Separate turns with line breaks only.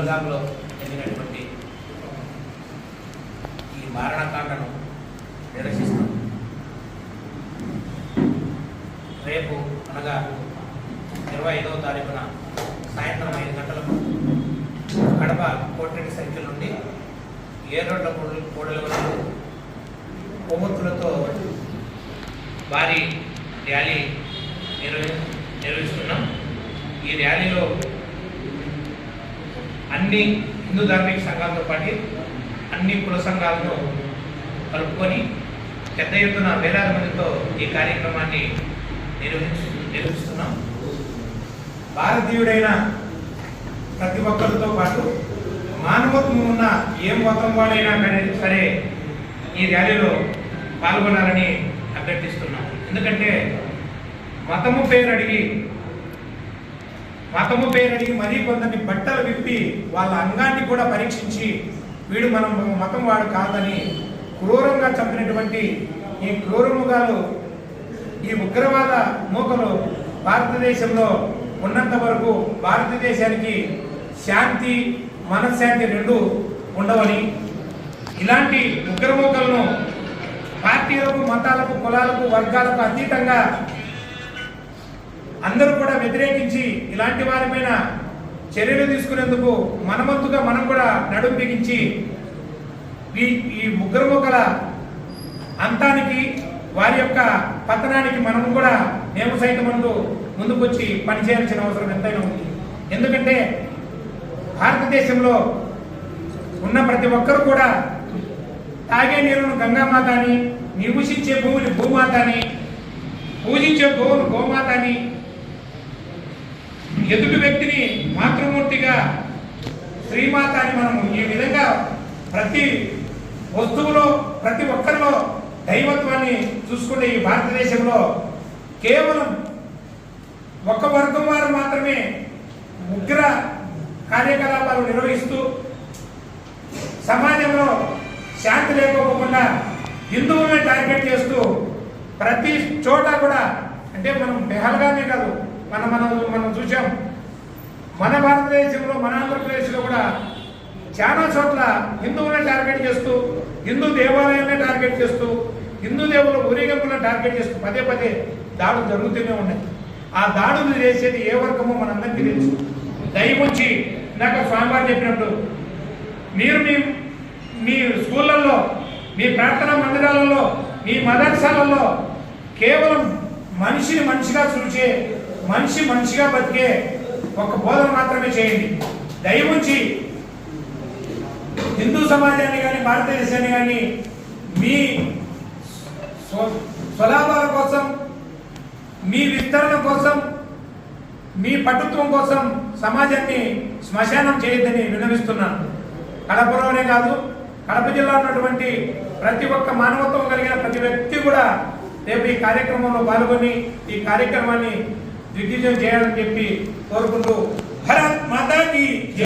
పహల్గామ్లో జరిగినటువంటి ఈ మారణకాండను నిరసిస్తాం రేపు అనగా ఇరవై ఐదవ తారీఖున సాయంత్రం ఐదు గంటలకు కడప కోటిరెడ్డి సర్కిల్ నుండి ఏరోడ్ల కోడలు కూడలి వరకు కొవ్వొత్తులతో భారీ ర్యాలీ నిర్వహి నిర్వహిస్తున్నాం. ఈ ర్యాలీలో అన్ని హిందూ ధార్మిక సంఘాలతో పాటు అన్ని కుల సంఘాలను కలుపుకొని పెద్ద ఎత్తున వేలాది మందితో ఈ కార్యక్రమాన్ని నిర్వహించు నిర్వహిస్తున్నాం. భారతీయుడైన ప్రతి ఒక్కరితో పాటు మానవత్వం ఉన్న ఏ మతం వాడైనా కానీ సరే ఈ ర్యాలీలో పాల్గొనాలని అభ్యర్థిస్తున్నాం. ఎందుకంటే మతము పేరు అడిగి రకము పేరు మరీ కొందరిని బట్టలు విప్పి వాళ్ళ అంగాన్ని కూడా పరీక్షించి వీడు మనం మతం వాడు కాదని క్రూరంగా చంపినటువంటి ఈ క్రూరముగాలు ఈ ఉగ్రవాద మూకలు భారతదేశంలో ఉన్నంత వరకు భారతదేశానికి శాంతి మనశ్శాంతి రెండు ఉండవని. ఇలాంటి ఉగ్రమూకలను పార్టీలకు మతాలకు కులాలకు వర్గాలకు అతీతంగా అందరూ కూడా వ్యతిరేకించి ఇలాంటి వారిపైన చర్యలు తీసుకునేందుకు మనమంతుగా మనం కూడా నడుం బిగించి ఈ ఈ ముగ్గురు మొక్కల అంతానికి వారి యొక్క పతనానికి మనం కూడా మేము సైతం ముందు ముందుకొచ్చి పనిచేయాల్సిన అవసరం ఎంతైనా ఉంది. ఎందుకంటే భారతదేశంలో ఉన్న ప్రతి ఒక్కరు కూడా తాగే నీరును గంగామాత అని నివసించే భూమిని భూమాత అని పూజించే గోవును గోమాత అని ఎదుటి వ్యక్తిని మాతృమూర్తిగా శ్రీమాత అని మనం ఈ విధంగా ప్రతి వస్తువులో ప్రతి ఒక్కరిలో దైవత్వాన్ని చూసుకునే ఈ భారతదేశంలో కేవలం ఒక వర్గం వారు మాత్రమే ఉగ్ర కార్యకలాపాలు నిర్వహిస్తూ సమాజంలో శాంతి లేకపోకుండా హిందువులను టార్గెట్ చేస్తూ ప్రతి చోట కూడా అంటే మనం బెహల్గానే కాదు మనం మనం మనం చూసాం మన భారతదేశంలో మన ఆంధ్రప్రదేశ్లో కూడా చాలా చోట్ల హిందువులను టార్గెట్ చేస్తూ హిందూ దేవాలయాన్ని టార్గెట్ చేస్తూ హిందూ దేవుల ఊరేగింపులను టార్గెట్ చేస్తూ పదే పదే దాడులు జరుగుతూనే ఉన్నాయి. ఆ దాడులు చేసేది ఏ వర్గమో మనందరికీ తెలుసు. దయముంచి ఇందాక స్వామివారు చెప్పినప్పుడు మీరు మీ మీ స్కూళ్ళల్లో మీ ప్రార్థనా మందిరాలలో మీ మదర్సాలలో కేవలం మనిషిని మనిషిగా చూచే మనిషి మనిషిగా బతికే ఒక బోధన మాత్రమే చేయండి. దయముంచి హిందూ సమాజాన్ని కానీ భారతదేశాన్ని కానీ మీ స్వ- స్వలాభాల కోసం మీ విస్తరణ కోసం మీ పటుత్వం కోసం సమాజాన్ని శ్మశానం చేయొద్దని విన్నవిస్తున్నాను. కడపలోనే కాదు కడప జిల్లా ఉన్నటువంటి ప్రతి ఒక్క మానవత్వం కలిగిన ప్రతి వ్యక్తి కూడా రేపు ఈ కార్యక్రమంలో పాల్గొని ఈ కార్యక్రమాన్ని దిగ్విజయం చేయాలని చెప్పి కోరుకుంటూ భరత్ మాతాకి జై.